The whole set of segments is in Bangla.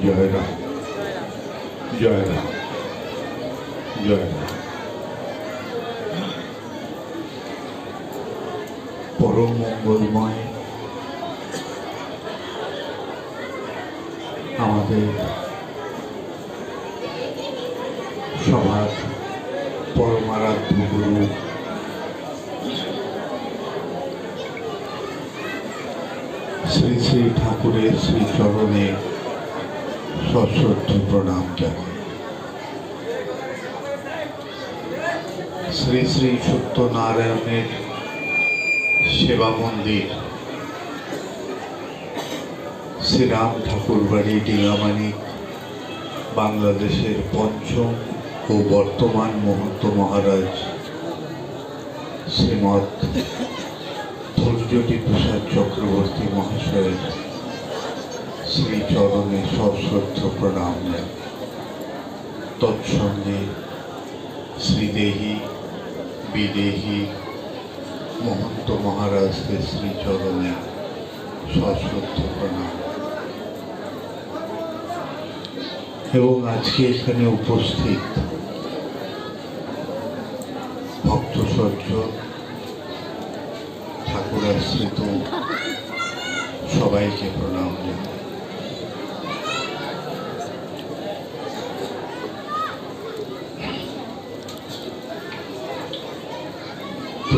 জয় রাম জয় রাম জয় রাম পরম মঙ্গলময় আমাদের সবার পরমারাধ্য গুরু শ্রী শ্রী ঠাকুরের শ্রীচরণে সশ্রদ্ধ প্রণাম শ্রী শ্রী সত্যনারায়ণের সেবা মন্দির, শ্রীরাম ঠাকুর বাড়ি ডিঙামানিক বাংলাদেশের পঞ্চম ও বর্তমান মহন্ত মহারাজ শ্রীমৎ ধৈর্যটি প্রসাদ চক্রবর্তী মহাশয়ের শ্রীচরণে সশ্রদ্ধ প্রণাম নেন তৎসঙ্গে শ্রীদেহী, বিদেহী, মহন্ত মহারাজকে শ্রীচরণে সশ্রদ্ধ প্রণাম। এবং আজকে এখানে উপস্থিত ভক্ত সজ্জন ঠাকুর আশ্রিত সবাইকে প্রণাম জানাই।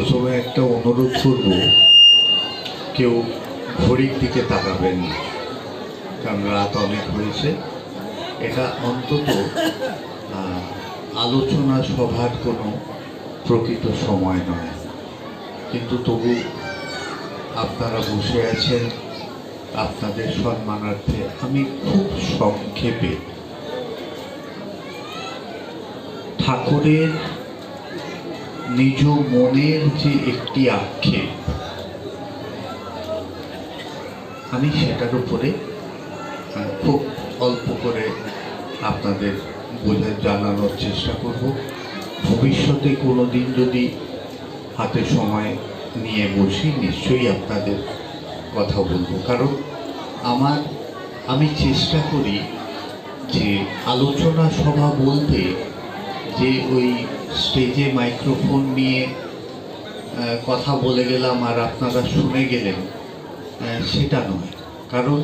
প্রথমে একটা অনুরোধ করব, কেউ ঘড়ির দিকে তাকাবেন না। কারণ রাত অনেক হয়েছে। এটা অন্তত আলোচনা সভার কোনো প্রকৃত সময় নয়। কিন্তু তবু আপনারা বসে আছেন, আপনাদের সম্মানার্থে আমি খুব সংক্ষেপে ঠাকুরের নিজ মনের যে একটি আক্ষেপ, আমি সেটার উপরে খুব অল্প করে আপনাদের বোঝা জানানোর চেষ্টা করব। ভবিষ্যতে কোনো দিন যদি হাতে সময় নিয়ে বসি, নিশ্চয়ই আপনাদের কথা বলব। কারণ আমার, আমি চেষ্টা করি যে আলোচনা সভা বলতে যে ওই স্টেজে মাইক্রোফোন নিয়ে কথা বলে গেলাম আর আপনারা শুনে গেলেন সেটা নয়। কারণ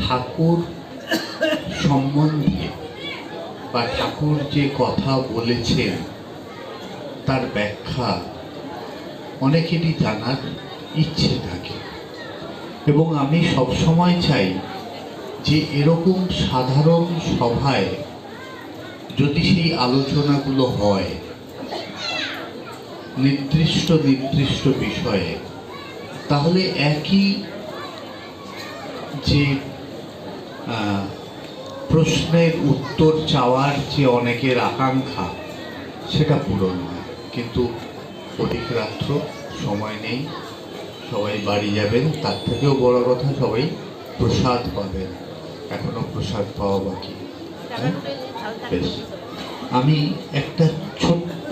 ঠাকুর সম্বন্ধে বা ঠাকুর যে কথা বলেছেন, তার ব্যাখ্যা অনেকেরই জানার ইচ্ছে থাকে। এবং আমি সবসময় চাই যে এরকম সাধারণ সভায় যদি সেই আলোচনাগুলো হয় নির্দিষ্ট নির্দিষ্ট বিষয়ে, তাহলে একই যে প্রশ্নের উত্তর চাওয়ার যে অনেকের আকাঙ্ক্ষা, সেটা পূরণ হয়। কিন্তু অধিক রাত্র সময় নেই, সবাই বাড়ি যাবেন, তার থেকেও বড় কথা সবাই প্রসাদ পাবেন। এখনও প্রসাদ পাওয়া বাকি। হ্যাঁ আমি একটা ছোট্ট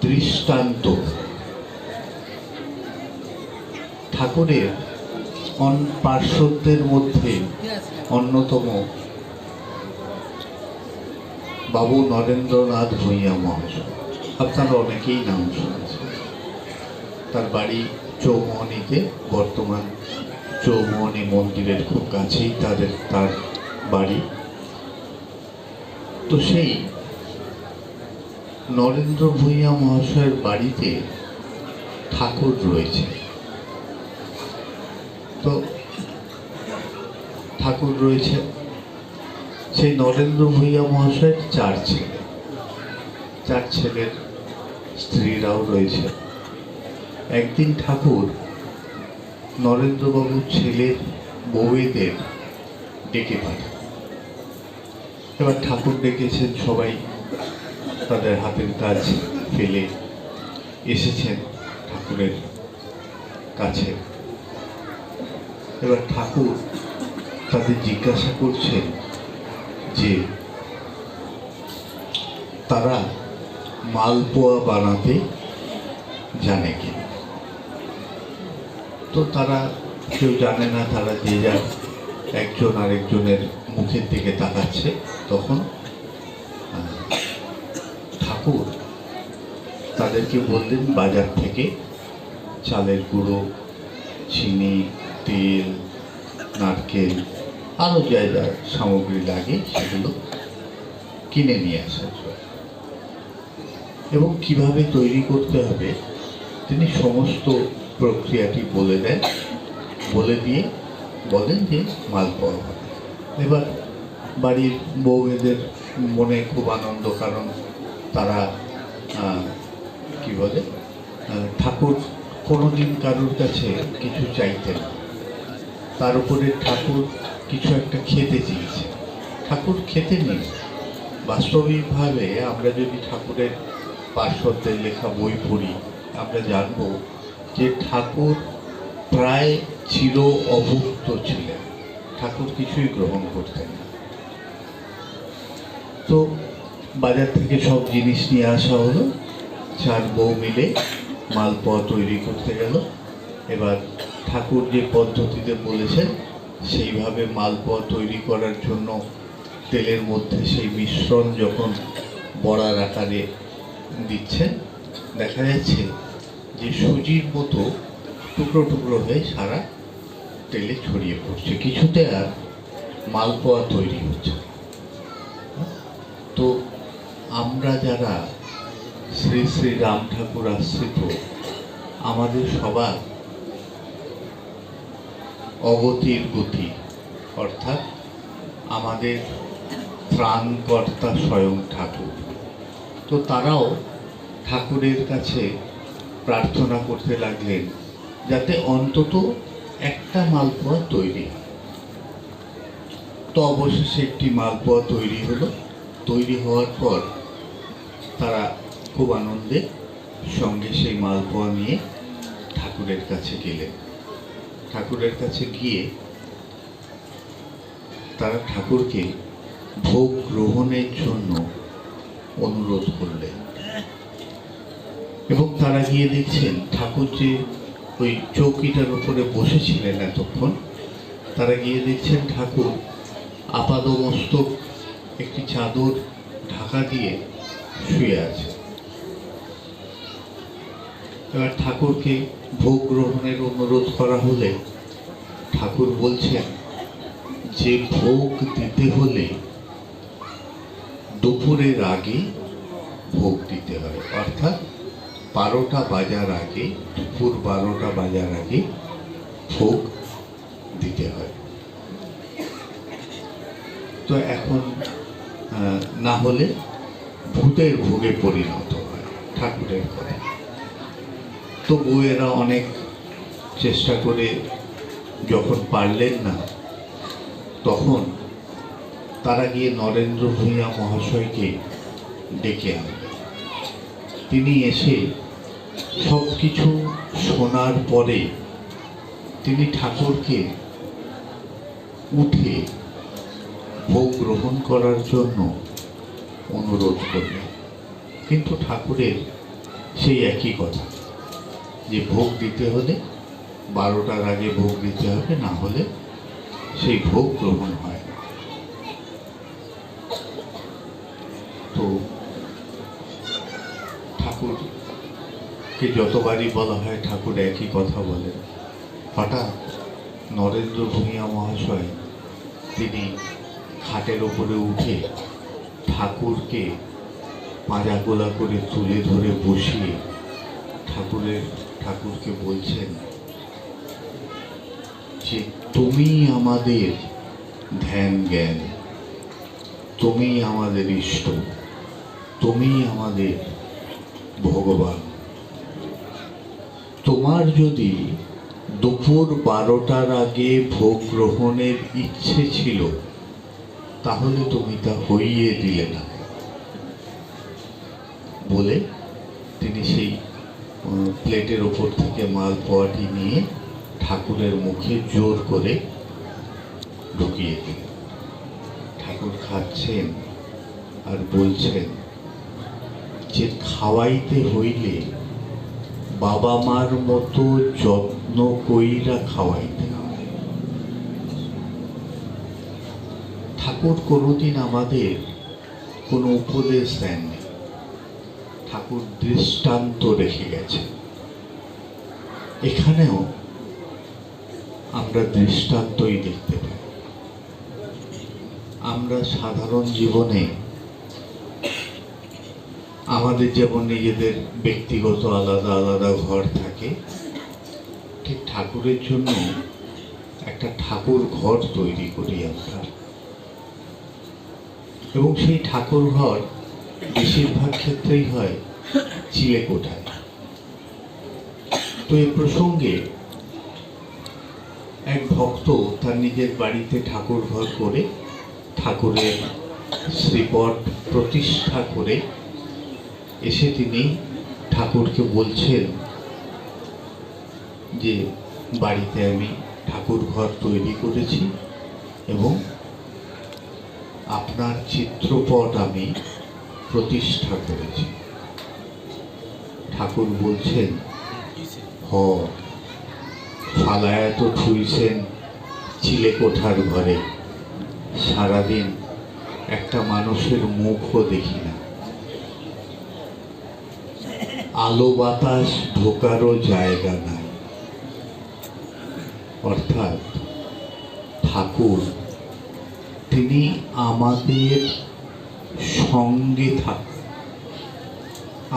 দৃষ্টান্ত। ঠাকুরের পার্শ্বদের মধ্যে অন্যতম বাবু নরেন্দ্রনাথ ভূঁইয়া মহাশয়। আপনারা অনেকেই নাম শুনেছেন। তার বাড়ি চৌমোহনীতে, বর্তমান চৌমোহনী মন্দিরের খুব কাছেই তাদের, তার বাড়ি। তো সেই নরেন্দ্র ভূঁইয়া মহাশয়ের বাড়িতে ঠাকুর রয়েছে। তো ঠাকুর রয়েছে সেই নরেন্দ্র ভূঁইয়া মহাশয়ের চার ছেলে। চার ছেলের স্ত্রীরাও রয়েছে। একদিন ঠাকুর নরেন্দ্রবাবুর ছেলের বউয়েদের ডেকে পাঠান এবার ঠাকুর ডেকেছেন সবাই। তাদের হাতের কাজ ফেলে এসেছেন ঠাকুরের কাছে। এবার ঠাকুর তাদের জিজ্ঞাসা করছেন যে, তারা মালপোয়া বানাতে জানে কি? তো তারা কেউ জানে না, তারা যে যার একজন আরেকজনের মুখের দিকে তাকাচ্ছে। তখন ঠাকুর তাদেরকে বললেন বাজার থেকে চালের গুঁড়ো, চিনি, তেল, নারকেল আরও যা যা সামগ্রী লাগে সেগুলো কিনে নিয়ে আসার জন্য। এবং কীভাবে তৈরি করতে হবে তিনি সমস্ত প্রক্রিয়াটি বলে দেন, বলে দিয়ে বলেন যে মাল পাওয়া এবার বাড়ির বউয়েদের মনে খুব আনন্দ, কারণ তারা কি বলে ঠাকুর কোনোদিন কারোর কাছে কিছু চাইতেন। তার উপরে ঠাকুর কিছু একটা খেতে চেয়েছে। ঠাকুর খেতে নেই বাস্তবিকভাবে আমরা যদি ঠাকুরের পার্শ্বদের লেখা বই পড়ি, আমরা জানব যে ঠাকুর প্রায় চির অভুক্ত ছিলেন। ঠাকুর কিছুই গ্রহণ করতেন না। তো বাজার থেকে সব জিনিস নিয়ে আসা হলো। চার বউ মিলে মালপোয়া তৈরি করতে গেল। এবার ঠাকুর যে পদ্ধতিতে বলেছেন, সেইভাবে মালপোয়া তৈরি করার জন্য তেলের মধ্যে সেই মিশ্রণ যখন বড়ার আকারে দিচ্ছেন, দেখা যাচ্ছে যে সুজির মতো টুকরো টুকরো হয়ে সারা তেলে ছড়িয়ে পড়ছে। কিছুতে আর মালপোয়া তৈরি হচ্ছে। তো আমরা যারা শ্রী শ্রী রাম ঠাকুর আশ্রিত, আমাদের সবার অগতির গতি, অর্থাৎ আমাদের ত্রাণকর্তা স্বয়ং ঠাকুর। তো তারাও ঠাকুরের কাছে প্রার্থনা করতে লাগলেন যাতে অন্তত একটা মালপোয়া তৈরি হয়। তো অবশেষে একটি মালপোয়া তৈরি হলো। তৈরি হওয়ার পর তারা খুব আনন্দে সঙ্গে সেই মালপোয়া নিয়ে ঠাকুরের কাছে গেলেন। ঠাকুরের কাছে গিয়ে তারা ঠাকুরকে ভোগ গ্রহণের জন্য অনুরোধ করলেন। এবং তারা গিয়ে দেখছেন ঠাকুর যে ওই চৌকিটার উপরে বসেছিলেন এতক্ষণ, তারা গিয়ে দেখছেন ঠাকুর আপাদমস্তক একটি চাদর ঢাকা দিয়ে শুয়ে আছে। এবার ঠাকুরকে ভোগ গ্রহণের অনুরোধ করা হলে ঠাকুর বলছেন, যে ভোগ দিতে হলে দুপুরের আগে ভোগ দিতে হয়। অর্থাৎ বারোটা বাজার আগে, দুপুর বারোটা বাজার আগে ভোগ দিতে হয়। তো এখন না হলে ভূতের ভোগে পরিণত হয়, ঠাকুরের কথা তো বউয়েরা অনেক চেষ্টা করে যখন পারলেন না, তখন তারা গিয়ে নরেন্দ্র ভূঁইয়া মহাশয়কে ডেকে আনলেন। তিনি এসে সব কিছু শোনার পরে তিনি ঠাকুরকে উঠে ভোগ গ্রহণ করার জন্য অনুরোধ করলেন কিন্তু ঠাকুরের সেই একই কথা, যে ভোগ দিতে হলে, বারোটার আগে ভোগ দিতে হবে, না হলে সেই ভোগ গ্রহণ হয় না। তো ঠাকুরকে যতবারই বলা হয়, ঠাকুর একই কথা বলেন। হঠাৎ নরেন্দ্র ভূমিয়া মহাশয়, তিনি খাটের ওপরে উঠে ঠাকুরকে পাঁজা গোলা করে তুলে ধরে বসিয়ে ঠাকুরের, ঠাকুরকে বলছেন, যে তুমি আমাদের ধ্যান জ্ঞান, তুমি আমাদের ইষ্ট, তুমি আমাদের ভগবান। তোমার যদি দুপুর বারোটার আগে ভোগ গ্রহণের ইচ্ছে ছিল তাহলে তুমি তা হইয়ে দিলে না। বলে তিনি সেই প্লেটের ওপর থেকে মাল মালপোয়াটি নিয়ে ঠাকুরের মুখে জোর করে ঢুকিয়ে দিলেন। ঠাকুর খাচ্ছেন আর বলছেন, যে খাওয়াইতে হইলে বাবা মার মতো যত্ন কইরা খাওয়াইতে হয় ঠাকুর কোনোদিন আমাদের কোনো উপদেশ দেননি। ঠাকুর দৃষ্টান্ত রেখে গেছে। এখানেও আমরা দৃষ্টান্তই দেখতে পাই। আমরা সাধারণ জীবনে আমাদের যেমন নিজেদের ব্যক্তিগত আলাদা আলাদা ঘর থাকে, ঠিক ঠাকুরের জন্য একটা ঠাকুর ঘর তৈরি করি আমরা। এবং সেই ঠাকুর ঘর বেশিরভাগ ক্ষেত্রেই হয় চিলে কোঠায়। তো এই প্রসঙ্গে এক ভক্ত তার নিজের বাড়িতে ঠাকুর ঘর করে ঠাকুরের শ্রীপট প্রতিষ্ঠা করে এসে তিনি ঠাকুরকে বলছেন যে, বাড়িতে আমি ঠাকুর ঘর তৈরি করেছি এবং আপনার চিত্রপট আমি প্রতিষ্ঠা করেছি। ঠাকুর বলছেন, হ, ফালায়া তো থুইছেন চিলে কোঠার ঘরে। সারাদিন একটা মানুষের মুখও দেখি না। আলো বাতাস ঢোকারও জায়গা নাই। অর্থাৎ ঠাকুর তিনি আমাদের সঙ্গে থাক,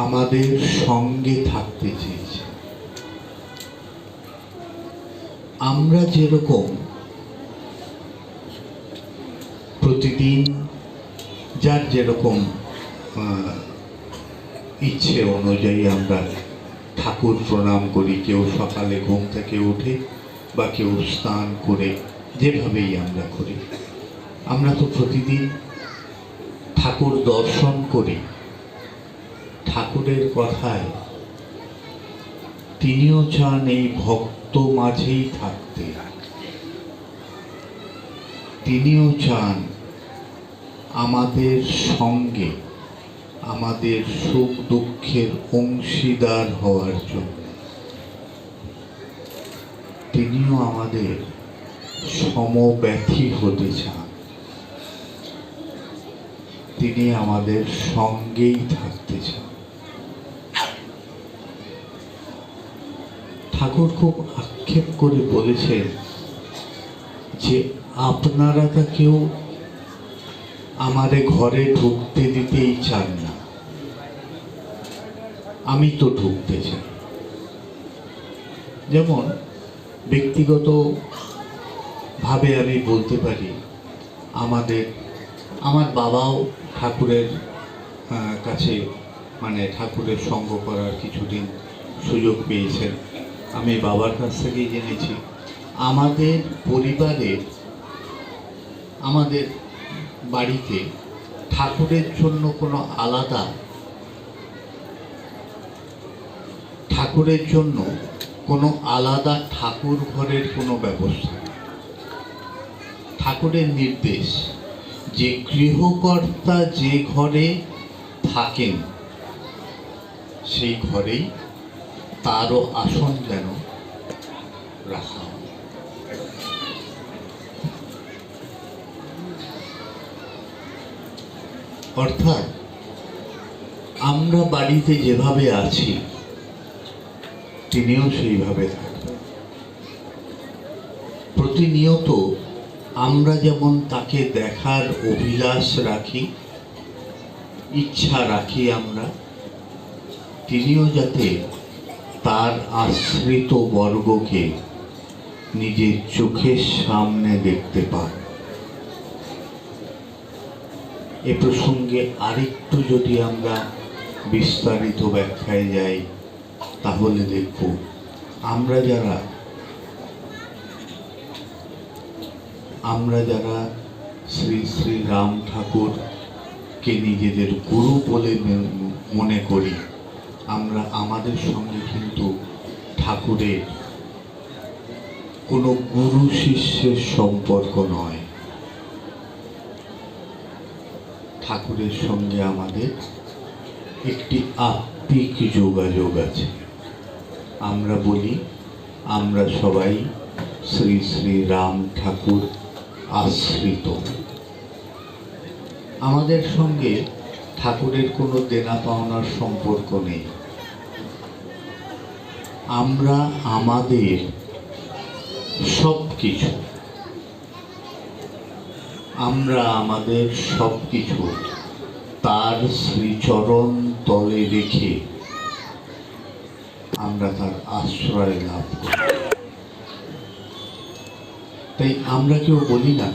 আমাদের সঙ্গে থাকতে চেয়েছে আমরা যেরকম প্রতিদিন যার যেরকম ইচ্ছে অনুযায়ী আমরা ঠাকুর প্রণাম করি, কেউ সকালে ঘুম থেকে উঠে বা কেউ স্নান করে যেভাবেই আমরা করি। আমরা তো প্রতিদিন ঠাকুর দর্শন করি। ঠাকুরের কথায় তিনিও চান এই ভক্ত মাঝেই থাকতে। তিনিও চান আমাদের সঙ্গে, আমাদের সুখ দুঃখের অংশীদার হওয়ার জন্য। তিনিও আমাদের সমব্যথী হতে চান। তিনি আমাদের সঙ্গেই থাকতে চান। ঠাকুর খুব আক্ষেপ করে বলেছেন যে আপনারা তা কেউ আমারে ঘরে ঢুকতে দিতেই চান না। আমি তো ঢুকতে চাই। যেমন ব্যক্তিগত ভাবে আমি বলতে পারি, আমাদের আমার বাবাও ঠাকুরের কাছে মানে ঠাকুরের সঙ্গ করার কিছুদিন সুযোগ পেয়েছেন। আমি বাবার কাছ থেকেই জেনেছি। আমাদের পরিবারের, আমাদের বাড়িতে ঠাকুরের জন্য কোনো আলাদা, ঠাকুরের জন্য কোনো আলাদা ঠাকুর ঘরের কোনো ব্যবস্থা। ঠাকুরের নির্দেশ। যে গৃহকর্তা যে ঘরে থাকেন, সেই ঘরেই তারও আসন যেন রাখা। অর্থাৎ আমরা বাড়িতে যেভাবে আছি, তিনিও সেইভাবে থাকবেন প্রতিনিয়ত আমরা যেমন তাকে দেখার অভিলাষ রাখি, ইচ্ছা রাখি আমরা, তিনিও যাতে তার আশ্রিত বর্গকে নিজের চোখের সামনে দেখতে পান এ প্রসঙ্গে আরেকটু যদি আমরা বিস্তারিত ব্যাখ্যায় যাই, তাহলে দেখব, আমরা যারা আমরা যারা শ্রী শ্রী রাম ঠাকুরকে নিজেদের গুরু বলে মনে করি, আমরা আমাদের সঙ্গে কিন্তু ঠাকুরের কোনো গুরু শিষ্যের সম্পর্ক নয়। ঠাকুরের সঙ্গে আমাদের একটি আত্মিক যোগাযোগ আছে। আমরা বলি, আমরা সবাই শ্রী শ্রী রাম ঠাকুর আশ্রিত। আমাদের সঙ্গে ঠাকুরের কোনো দেনা পাওনার সম্পর্ক নেই। আমরা আমাদের সব কিছু আমরা আমাদের সব কিছু তার শ্রীচরণ তলে রেখে আমরা তার আশ্রয় লাভ করি। তাই আমরা কেউ বলি না,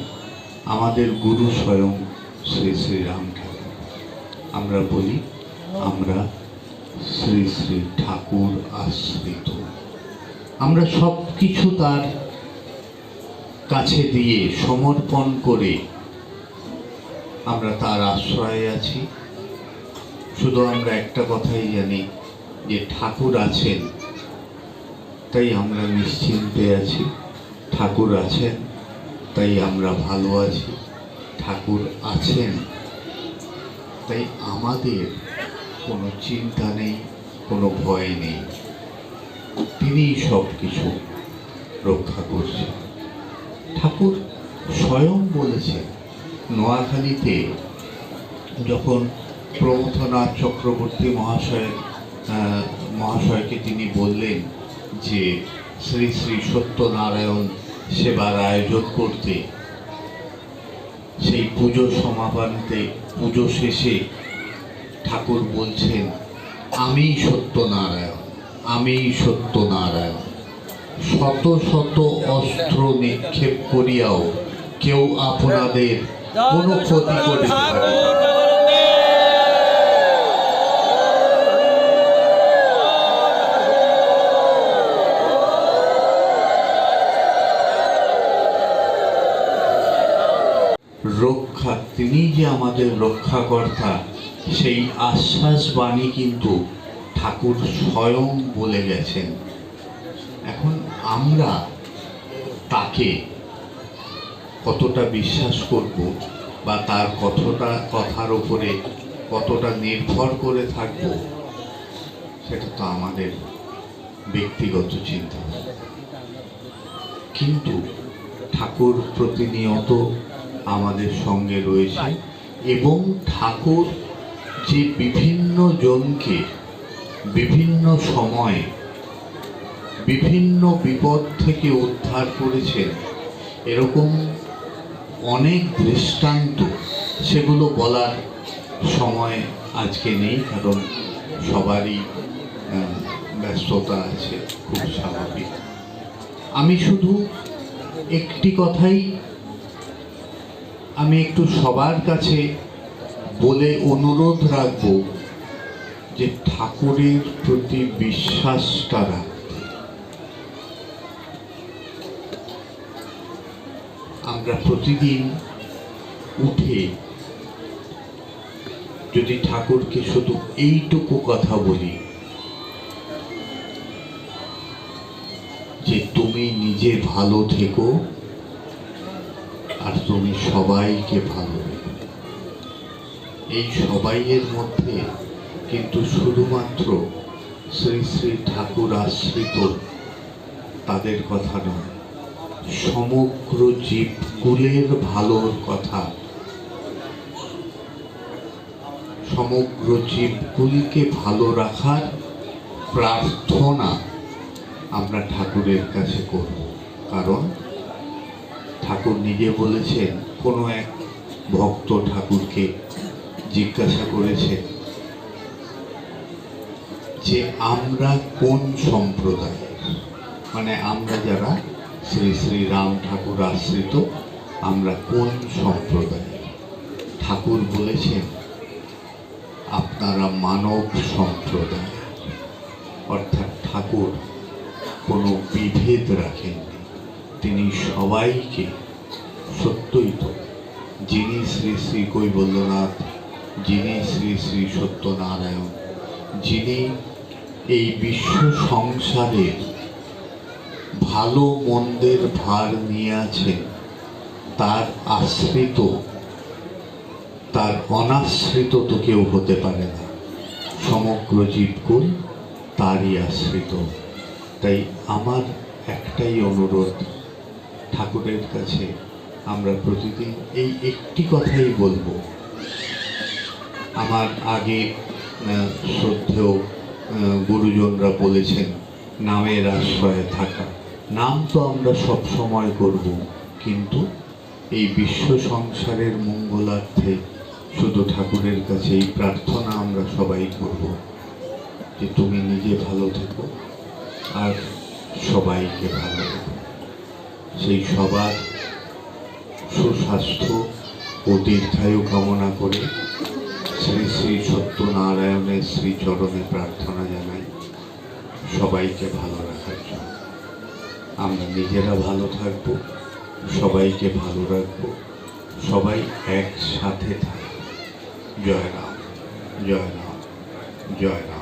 আমাদের গুরু স্বয়ং শ্রী শ্রী রাম ঠাকুর আমরা বলি, আমরা শ্রী শ্রী ঠাকুর আশ্রিত। আমরা সব কিছু তার কাছে দিয়ে সমর্পণ করে আমরা তার আশ্রয়ে আছি। শুধু আমরা একটা কথাই জানি যে ঠাকুর আছেন, তাই আমরা নিশ্চিন্তে আছি। ঠাকুর আছেন তাই আমরা ভালো আছি। ঠাকুর আছেন তাই আমাদের কোনো চিন্তা নেই কোনো ভয় নেই। তিনিই সব কিছু রক্ষা করছেন। ঠাকুর স্বয়ং বলেছেন নোয়াখালীতে যখন প্রমথনাথ চক্রবর্তী মহাশয় আহ, মহাশয়কে তিনি বললেন যে শ্রী শ্রী সত্যনারায়ণ সেবার আয়োজন করতে। সেই পুজো সমাপনীতে, পুজো শেষে ঠাকুর বলছেন, আমি সত্যনারায়ণ আমি সত্যনারায়ণ। শত শত অস্ত্র নিক্ষেপ করিয়াও কেউ আপনাদের কোনো ক্ষতি করিতে পারে রক্ষা, তিনি যে আমাদের রক্ষাকর্তা, সেই আশ্বাস বাণী কিন্তু ঠাকুর স্বয়ং বলে গেছেন। এখন আমরা তাকে কতটা বিশ্বাস করব বা তার কতটা কথার উপরে কতটা নির্ভর করে থাকব, সেটা তো আমাদের ব্যক্তিগত চিন্তা। কিন্তু ঠাকুর প্রতিনিয়ত আমাদের সঙ্গে রয়েছে এবং ঠাকুর যে বিভিন্ন জনকে বিভিন্ন সময়ে বিভিন্ন বিপদ থেকে উদ্ধার করেছেন, এরকম অনেক দৃষ্টান্ত সেগুলো বলার সময় আজকে নেই, কারণ সবারই ব্যস্ততা আছে, খুব স্বাভাবিক। আমি শুধু একটি কথাই আমি একটু সবার কাছে বলে অনুরোধ রাখব যে ঠাকুরের প্রতি বিশ্বাসটা রাখতে। আমরা প্রতিদিন উঠে যদি ঠাকুরকে শুধু এইটুকু কথা বলি, যে তুমি নিজে ভালো থেকো তুমি সবাইকে ভালো রেখো। এই সবাইয়ের মধ্যে কিন্তু শুধুমাত্র শ্রী শ্রী ঠাকুর আশ্রিত তাদের কথা নয়, সমগ্র জীবকুলের ভালোর কথা। সমগ্র জীবকুলকে ভালো রাখার প্রার্থনা আমরা ঠাকুরের কাছে করব, কারণ ঠাকুর নিজে বলেছেন, কোনো এক ভক্ত ঠাকুরকে জিজ্ঞাসা করেছে যে আমরা কোন সম্প্রদায় মানে আমরা যারা শ্রী শ্রী রাম ঠাকুর আশ্রিত, আমরা কোন সম্প্রদায় ঠাকুর বলেছেন, আপনারা মানব সম্প্রদায়। অর্থাৎ ঠাকুর কোনো বিভেদ রাখেননি। তিনি সবাইকে সত্যই তো, যিনি শ্রী শ্রী কৈবল্যনাথ, যিনি শ্রী শ্রী সত্যনারায়ণ, যিনি এই বিশ্ব সংসারের ভালো মন্দের ভার নিয়ে আছেন তার আশ্রিত, তার অনাশ্রিত তো কেউ হতে পারে না। সমগ্র জীবকুল তারই আশ্রিত। তাই আমার একটাই অনুরোধ ঠাকুরের কাছে আমরা প্রতিদিন এই একটি কথাই বলব। আমার আগে শ্রদ্ধেয় গুরুজনরা বলেছেন, নামের আশ্রয়ে থাকা। নাম তো আমরা সব সময় করব, কিন্তু এই বিশ্ব সংসারের মঙ্গলার্থে শুধু ঠাকুরের কাছে এই প্রার্থনা আমরা সবাই করব যে তুমি নিজে ভালো থেকো আর সবাইকে ভালো রেখো। সেই সবার সুস্বাস্থ্য ও দীর্ঘায়ু কামনা করে শ্রী শ্রী সত্যনারায়ণের শ্রীচরণে প্রার্থনা জানাই সবাইকে ভালো রাখার জন্য। আমরা নিজেরা ভালো থাকব, সবাইকে ভালো রাখব, সবাই একসাথে থাকব। জয় রাম জয় রাম জয় রাম।